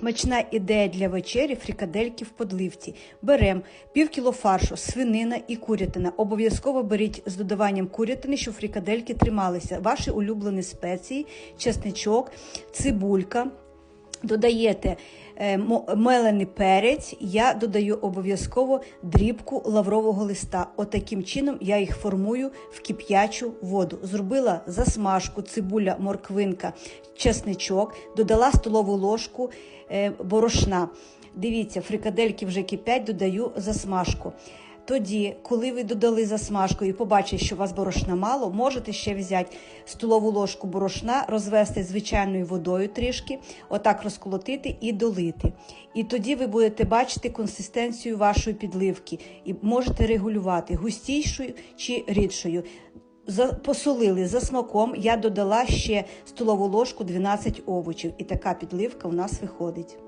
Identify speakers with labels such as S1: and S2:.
S1: Смачна ідея для вечері фрікадельки в подливці. Беремо пів кіло фаршу, свинина і курятина. Обов'язково беріть з додаванням курятини, щоб фрікадельки трималися. Ваші улюблені спеції, чесничок, цибулька. Додаєте мелений перець, я додаю обов'язково дрібку лаврового листа. Отаким чином я їх формую в кип'ячу воду. Зробила засмажку, цибуля, морквинка, чесничок, додала столову ложку е, борошна. Дивіться, фрикадельки вже кипять, додаю засмажку. Тоді, коли ви додали засмажку і побачите, що у вас борошна мало, можете ще взяти столову ложку борошна, розвести звичайною водою трішки, отак розколотити і долити. І тоді ви будете бачити консистенцію вашої підливки і можете регулювати густішою чи рідшою. Посолили за смаком, я додала ще столову ложку 12 овочів, і така підливка у нас виходить.